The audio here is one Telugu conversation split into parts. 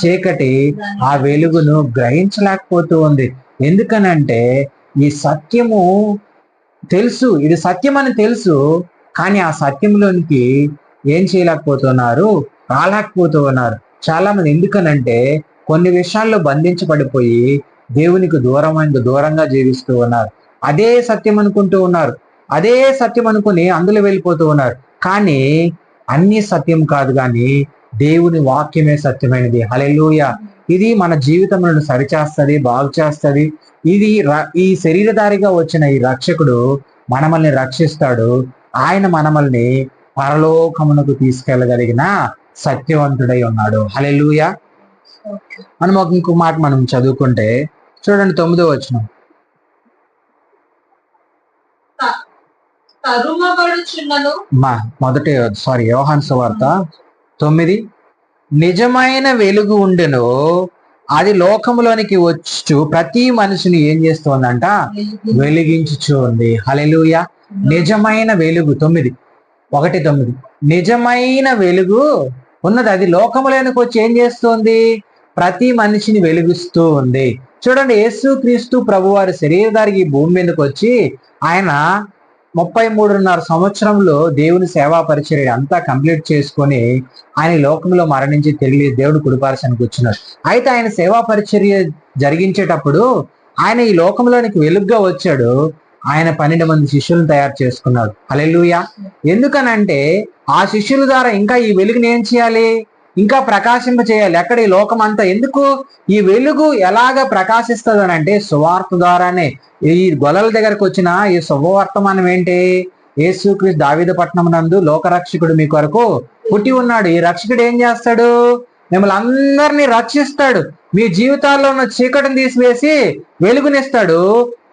చీకటి ఆ వెలుగును గ్రహించలేకపోతూ ఉంది ఎందుకనంటే ఈ సత్యము తెలుసు ఇది సత్యం అని తెలుసు కానీ ఆ సత్యంలోనికి ఏం చేయలేకపోతున్నారు రాలేకపోతూ ఉన్నారు చాలా మంది ఎందుకనంటే కొన్ని విషయాల్లో బంధించబడిపోయి దేవునికి దూరమైన దూరంగా జీవిస్తూ ఉన్నారు. అదే సత్యం అనుకుంటూ ఉన్నారు. అదే సత్యం అనుకుని అందులో వెళ్ళిపోతూ ఉన్నారు. కానీ అన్ని సత్యం కాదు కానీ దేవుని వాక్యమే సత్యమైనది. హలెలూయ ఇది మన జీవితములను సరిచేస్తుంది బాగు చేస్తుంది ఇది ఈ శరీరధారిగా వచ్చిన ఈ రక్షకుడు మనమల్ని రక్షిస్తాడు. ఆయన మనమల్ని పరలోకమునకు తీసుకెళ్ళగలిగిన సత్యవంతుడై ఉన్నాడు. హలెలూయ మనం ఒక ఇంకో మాట మనం చదువుకుంటే చూడండి తొమ్మిదో వచ్చిన మొదటి సారీ యోహాన్ సువార్త. తొమ్మిది. నిజమైన వెలుగు ఉండెను. అది లోకములోనికి వచ్చు ప్రతి మనిషిని ఏం చేస్తోందంట? వెలిగించుచుంది. హలెలుయ హలెలూయ నిజమైన వెలుగు. తొమ్మిది. ఒకటి తొమ్మిది. నిజమైన వెలుగు ఉన్నది. అది లోకములోనికి వచ్చి ఏం చేస్తుంది? ప్రతి మనిషిని వెలిగిస్తూ ఉంది చూడండి యేసు క్రీస్తు ప్రభువారి శరీరధారికి ఈ భూమి మీదకి వచ్చి ఆయన ముప్పై మూడున్నర సంవత్సరంలో దేవుని సేవా పరిచర్య అంతా కంప్లీట్ చేసుకొని ఆయన లోకంలో మరణించి తిరిగి దేవుడు కుడిపారసానికి వచ్చినాడు. అయితే ఆయన సేవా పరిచర్య జరిగించేటప్పుడు ఆయన ఈ లోకంలోనికి వెలుగ్గా వచ్చాడు. ఆయన పన్నెండు మంది శిష్యులను తయారు చేసుకున్నాడు. అలెలుయ ఎందుకనంటే ఆ శిష్యుల ద్వారా ఇంకా ఈ వెలుగుని ఏం చేయాలి? ఇంకా ప్రకాశింప చేయాలి ఎక్కడ ఈ లోకం అంతా ఎందుకు? ఈ వెలుగు ఎలాగ ప్రకాశిస్తుంది అని అంటే సువార్త ద్వారానే. ఈ గొలల దగ్గరకు వచ్చిన ఈ శుభవర్తమానం ఏంటి? యేసుక్రీస్తు దావిదపట్నం నందు నందు లోకరక్షకుడు మీ కొరకు పుట్టి ఉన్నాడు. ఈ రక్షకుడు ఏం చేస్తాడు? మిమ్మల్ని అందరినీ రక్షిస్తాడు. మీ జీవితాల్లో ఉన్న చీకటిని తీసివేసి వెలుగునిస్తాడు.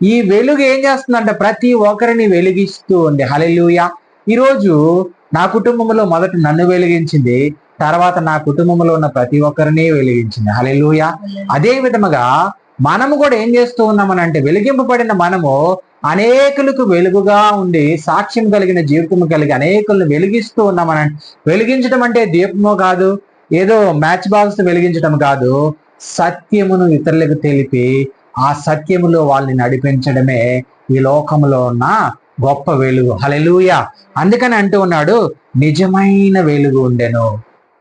ఈ వెలుగు ఏం చేస్తుందంటే ప్రతి ఒక్కరిని వెలిగిస్తూ ఉంది. హలెలుయ ఈరోజు నా కుటుంబంలో మొదట నన్ను వెలిగించింది తర్వాత నా కుటుంబంలో ఉన్న ప్రతి ఒక్కరిని వెలిగించింది. హలెలుయ అదే విధముగా మనము కూడా ఏం చేస్తూ ఉన్నామని అంటే వెలిగింపబడిన మనము అనేకులకు వెలుగుగా ఉండి సాక్ష్యం కలిగిన జీవితం కలిగి అనేకులను వెలిగిస్తూ ఉన్నామని వెలిగించడం అంటే దీపమో కాదు ఏదో మ్యాచ్ బాక్స్ వెలిగించడం కాదు సత్యమును ఇతరులకు తెలిపి ఆ సత్యములో వాళ్ళని నడిపించడమే ఈ లోకంలో ఉన్న గొప్ప వెలుగు. హలెలూయ అందుకని అంటూ ఉన్నాడు నిజమైన వెలుగు ఉండెను.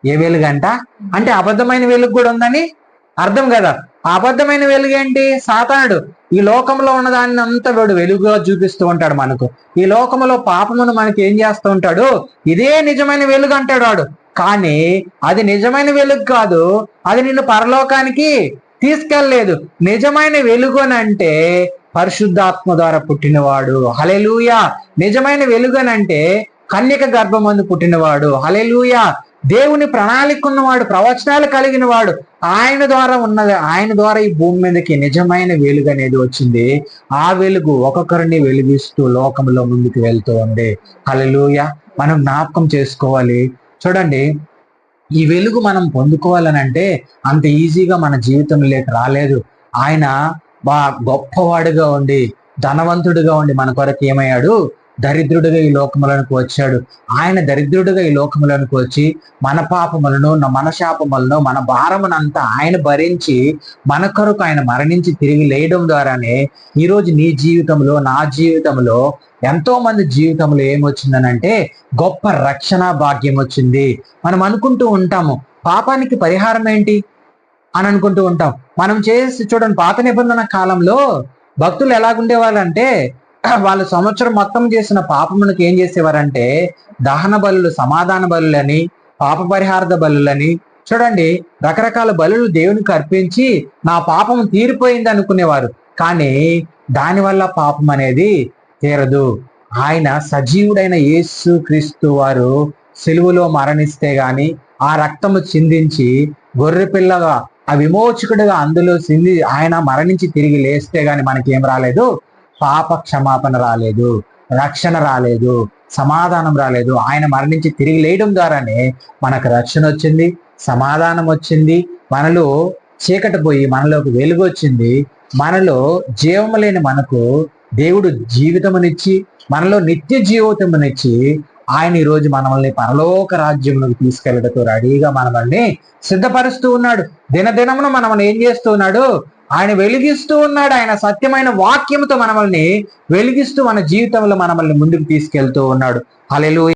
ఏ వెలుగు అంట అంటే అబద్ధమైన వెలుగు కూడా ఉందని అర్థం కదా. అబద్ధమైన వెలుగు ఏంటి? సాతానుడు ఈ లోకంలో ఉన్నదాన్ని అంతా వాడు వెలుగుగా చూపిస్తూ ఉంటాడు మనకు. ఈ లోకంలో పాపమును మనకి ఏం చేస్తూ ఉంటాడు? ఇదే నిజమైన వెలుగు అంటాడు వాడు. కానీ అది నిజమైన వెలుగు కాదు. అది నిన్ను పరలోకానికి తీసుకెళ్ళలేదు. నిజమైన వెలుగు అని అంటే పరిశుద్ధాత్మ ద్వారా పుట్టినవాడు. హలెలూయ నిజమైన వెలుగు అని అంటే కన్యక గర్భమందు పుట్టినవాడు. హలెలూయ దేవుని ప్రణాళిక ఉన్నవాడు ప్రవచనాలు కలిగిన వాడు ఆయన ద్వారా ఉన్నది ఆయన ద్వారా ఈ భూమి మీదకి నిజమైన వెలుగు అనేది వచ్చింది. ఆ వెలుగు ఒక్కొక్కరిని వెలిగిస్తూ లోకంలో ముందుకు వెళ్తూ ఉంది. హలెలూయ మనం జ్ఞాపకం చేసుకోవాలి. చూడండి ఈ వెలుగు మనం పొందుకోవాలని అంటే అంత ఈజీగా మన జీవితంలోకి రాలేదు. ఆయన బా గొప్పవాడుగా ఉండి ధనవంతుడిగా ఉండి మన కొరకు ఏమయ్యాడు? దరిద్రుడిగా ఈ లోకములకు వచ్చాడు. ఆయన దరిద్రుడిగా ఈ లోకములకు వచ్చి మన పాపములను మన శాపములను మన భారమునంతా ఆయన భరించి మన కొరకు ఆయన మరణించి తిరిగి లేయడం ద్వారానే ఈరోజు నీ జీవితంలో నా జీవితంలో ఎంతో మంది జీవితంలో ఏమొచ్చిందనంటే గొప్ప రక్షణ భాగ్యం వచ్చింది. మనం అనుకుంటూ ఉంటాము పాపానికి పరిహారం ఏంటి? అని అనుకుంటూ ఉంటాం. మనం చేసి చూడండి పాత నిబంధన కాలంలో భక్తులు ఎలాగుండేవాళ్ళంటే వాళ్ళు సంవత్సరం మొత్తం చేసిన పాపమునకు ఏం చేసేవారంటే దహన బలులు సమాధాన బలులని పాప పరిహార్థ బలులని చూడండి రకరకాల బలులు దేవునికి అర్పించి నా పాపం తీరిపోయింది అనుకునేవారు. కానీ దానివల్ల పాపం అనేది తీరదు. ఆయన సజీవుడైన యేసు క్రీస్తు వారు సెలువులో మరణిస్తే గాని ఆ రక్తము చిందించి గొర్రె పిల్లగా ఆ విమోచకుడిగా అందులో సింది ఆయన మరణించి తిరిగి లేస్తే గాని మనకేం రాలేదు. పాప క్షమాపణ రాలేదు రక్షణ రాలేదు సమాధానం రాలేదు. ఆయన మరణించి తిరిగి లేయడం ద్వారానే మనకు రక్షణ వచ్చింది సమాధానం వచ్చింది. మనలో చీకటి పోయి మనలోకి వెలుగు వచ్చింది. మనలో జీవము లేని మనకు దేవుడు జీవితమునిచ్చి మనలో నిత్య జీవితమునిచ్చి ఆయన ఈరోజు రోజు మనల్ని పరలోక రాజ్యములకు తీసుకెళ్ళడంతో రెడీగా మనల్ని సిద్ధపరుస్తూ ఉన్నాడు. దినదినమును మనల్ని ఏం చేస్తూ ఉన్నాడు? ఆయన వెలిగిస్తూ ఉన్నాడు. ఆయన సత్యమైన వాక్యంతో మనల్ని వెలిగిస్తూ మన జీవితంలో మనల్ని ముందుకు తీసుకెళ్తూ ఉన్నాడు. అలెలు